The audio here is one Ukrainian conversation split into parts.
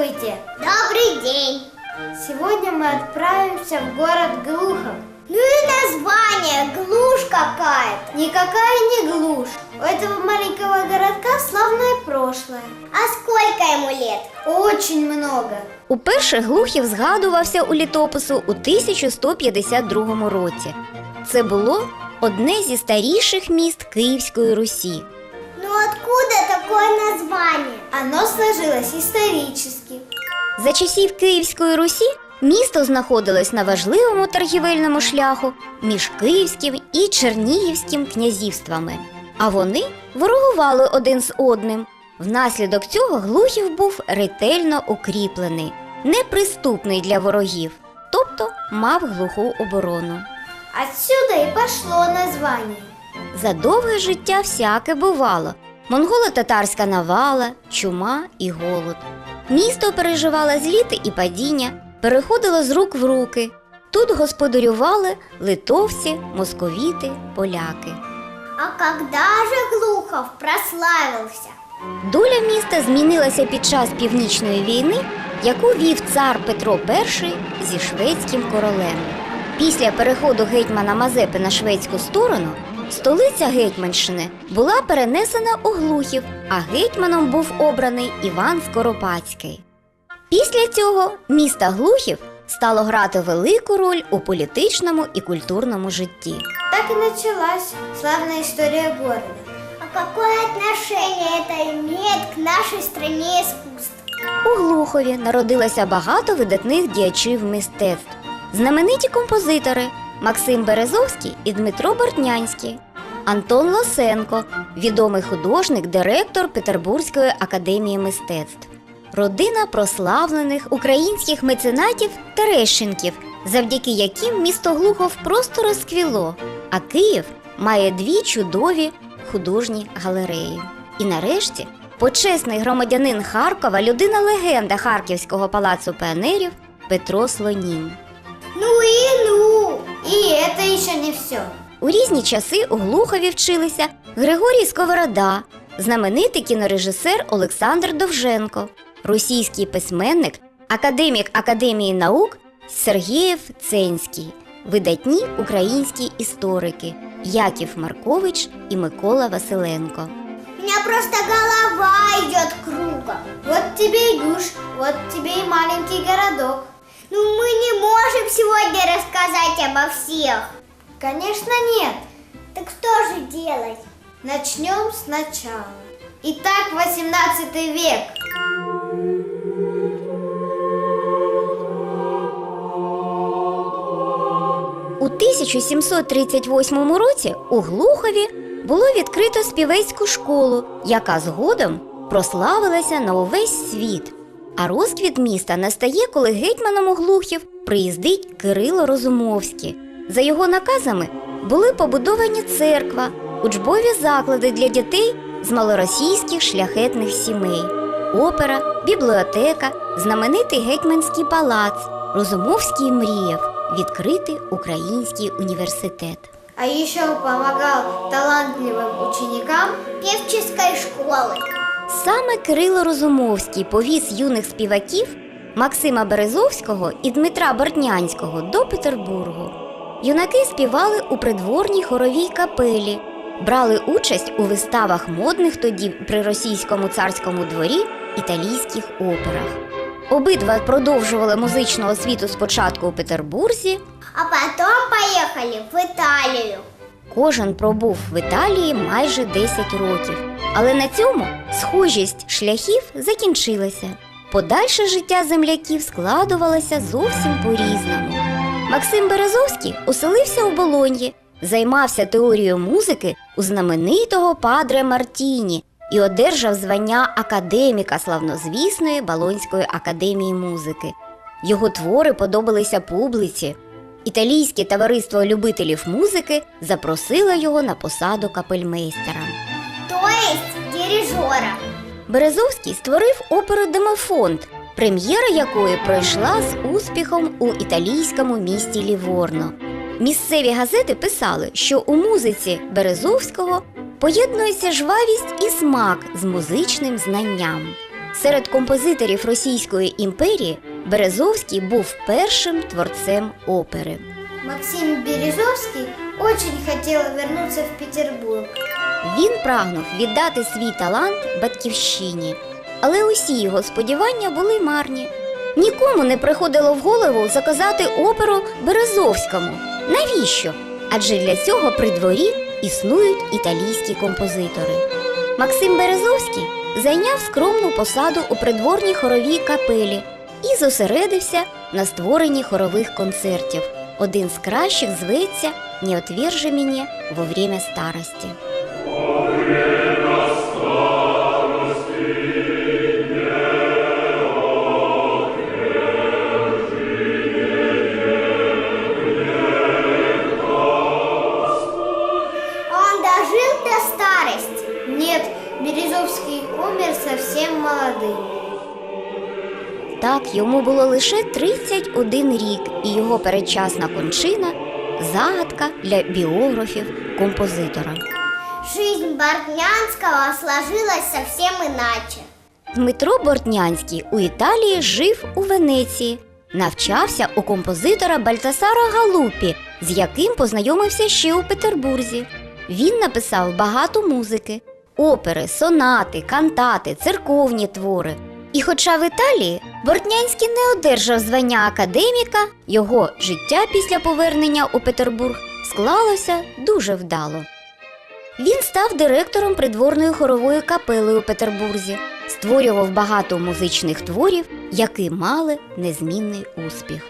Здравствуйте! Добрый день! Сегодня мы отправимся в город Глухов. Ну и название, глушь какая-то. Никакая не глушь. У этого маленького городка славное прошлое. А сколько йому лет? Очень много. Уперше Глухів згадувався у літопису у 1152 році. Це було одне зі старіших міст Київської Русі. Откуда такое название? Оно сложилось исторически. За часів Київської Русі місто знаходилось на важливому торгівельному шляху між Київським і Чернігівським князівствами, а вони ворогували один з одним. Внаслідок цього Глухів був ретельно укріплений, неприступний для ворогів, тобто мав глуху оборону. Отсюда и пошло название. За довге життя всяке бувало: монголо-татарська навала, чума і голод. Місто переживало зліти і падіння, переходило з рук в руки. Тут господарювали литовці, московіти, поляки. А когда же Глухов прославился? Доля міста змінилася під час північної війни, яку вів цар Петро І зі шведським королем. Після переходу гетьмана Мазепи на шведську сторону столиця Гетьманщини була перенесена у Глухів, а гетьманом був обраний Іван Скоропадський. Після цього місто Глухів стало грати велику роль у політичному і культурному житті. Так и началась славная история города. А какое отношение это имеет к нашей стране искусств? У Глухові народилося багато видатних діячів мистецтв. Знамениті композитори Максим Березовський і Дмитро Бортнянський, Антон Лосенко, відомий художник, директор Петербурзької академії мистецтв. Родина прославлених українських меценатів Терещенків, завдяки яким місто Глухов просто розквіло, а Київ має дві чудові художні галереї. І нарешті почесний громадянин Харкова, людина легенда Харківського палацу піонерів Петро Слонін. Ну ну! И это еще не все. У різні часи у Глухові вчилися Григорій Сковорода, знаменитий кінорежисер Олександр Довженко, російський письменник, академік Академії наук Сергієв Ценський, видатні українські історики Яків Маркович і Микола Василенко. У меня просто голова идет кругом. Вот тебе и душ, вот тебе и маленький городок. Ну мы не можем сегодня рассказать обо всех. Конечно нет. Так что же делать? Начнем сначала. Итак, 18 век. У 1738 році у Глухові було відкрито співецьку школу, яка згодом прославилася на увесь світ. А розквіт міста настає, коли гетьманом у Глухів приїздить Кирило Розумовський. За його наказами були побудовані церква, учбові заклади для дітей з малоросійських шляхетних сімей, опера, бібліотека, знаменитий гетьманський палац. Розумовський мріяв відкрити український університет. А еще помогал талантливым ученикам Певческой школы. Саме Кирило Розумовський повіз юних співаків Максима Березовського і Дмитра Бортнянського до Петербургу. Юнаки співали у придворній хоровій капелі, брали участь у виставах модних тоді при російському царському дворі італійських операх. Обидва продовжували музичну освіту спочатку у Петербурзі, А потом поехали в Италию. Кожен пробув в Італії майже 10 років, але на цьому схожість шляхів закінчилася. Подальше життя земляків складувалося зовсім по-різному. Максим Березовський оселився у Болоньї, займався теорією музики у знаменитого падре Мартіні і одержав звання академіка славнозвісної Болонської академії музики. Його твори подобалися публіці. Італійське товариство любителів музики запросило його на посаду капельмейстера. То есть дирижера. Березовський створив оперу Демофонт, прем'єра якої пройшла з успіхом у італійському місті Ліворно. Місцеві газети писали, що у музиці Березовського поєднується жвавість і смак з музичним знанням. Серед композиторів Російської імперії Березовський був першим творцем опери. Максим Березовский очень хотела вернуться в Петербург. Він прагнув віддати свій талант батьківщині, але усі його сподівання були марні. Нікому не приходило в голову заказати оперу Березовському. Навіщо? Адже для цього при дворі існують італійські композитори. Максим Березовський зайняв скромну посаду у придворній хоровій капелі і зосередився на створенні хорових концертів. Один з кращих зветься «Не отвержи мене во время старості. Йому було лише 31 рік, і його передчасна кончина загадка для біографів композитора. Жизнь Бортнянского сложилась совсем иначе. Дмитро Бортнянський у Італії жив у Венеції, навчався у композитора Бальтасара Галупі, з яким познайомився ще у Петербурзі. Він написав багато музики, опери, сонати, кантати, церковні твори. І хоча в Італії Бортнянський не одержав звання академіка, його життя після повернення у Петербург склалося дуже вдало. Він став директором придворної хорової капели у Петербурзі, створював багато музичних творів, які мали незмінний успіх.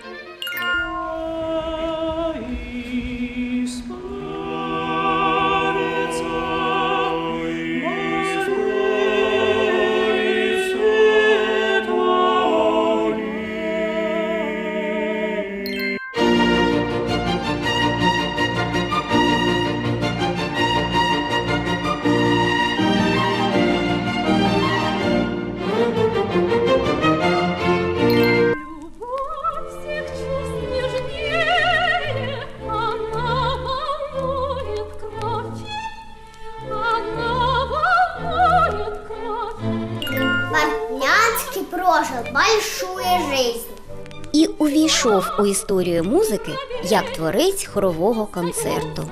Большую жизнь. І увійшов у історію музики як творець хорового концерту.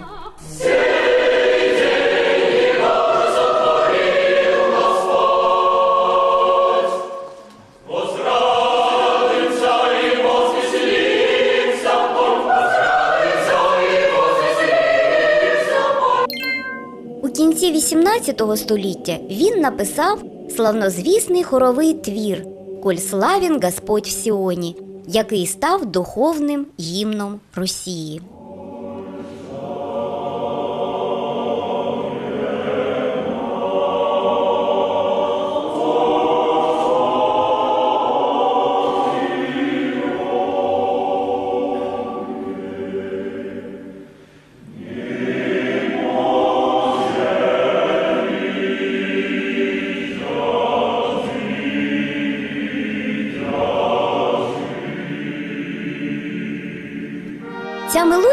У кінці XVIII століття він написав славнозвісний хоровий твір Коль славін Господь в Сіоні, який став духовним гімном Росії.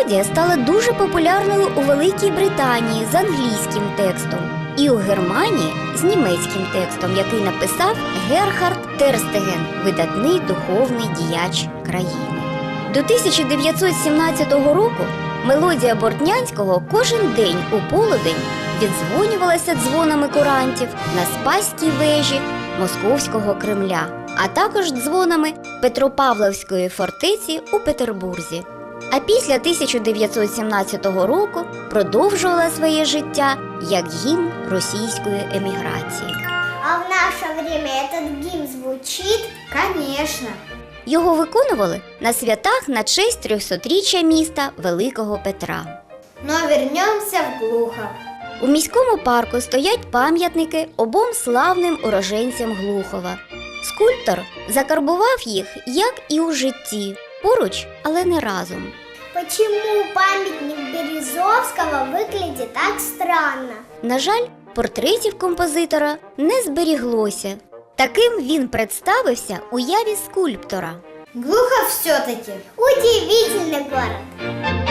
Мелодія стала дуже популярною у Великій Британії з англійським текстом і у Германії з німецьким текстом, який написав Герхард Терстеген, видатний духовний діяч країни. До 1917 року мелодія Бортнянського кожен день у полудень віддзвонювалася дзвонами курантів на Спаській вежі Московського Кремля, а також дзвонами Петропавловської фортеці у Петербурзі. А після 1917 року продовжувала своє життя як гімн російської еміграції. А в наше время этот гимн звучит Конечно. Його виконували на святах на честь 300-річчя міста Великого Петра. Но вернемся в Глухов. У міському парку стоять пам'ятники обом славним уроженцям Глухова. Скульптор закарбував їх, як і у житті, поруч, але не разом. Почему памятник Березовского выглядит так странно? На жаль, портретів композитора не зберіглося. Таким він представився у яві скульптора. Глухо все-таки. Удивительный город.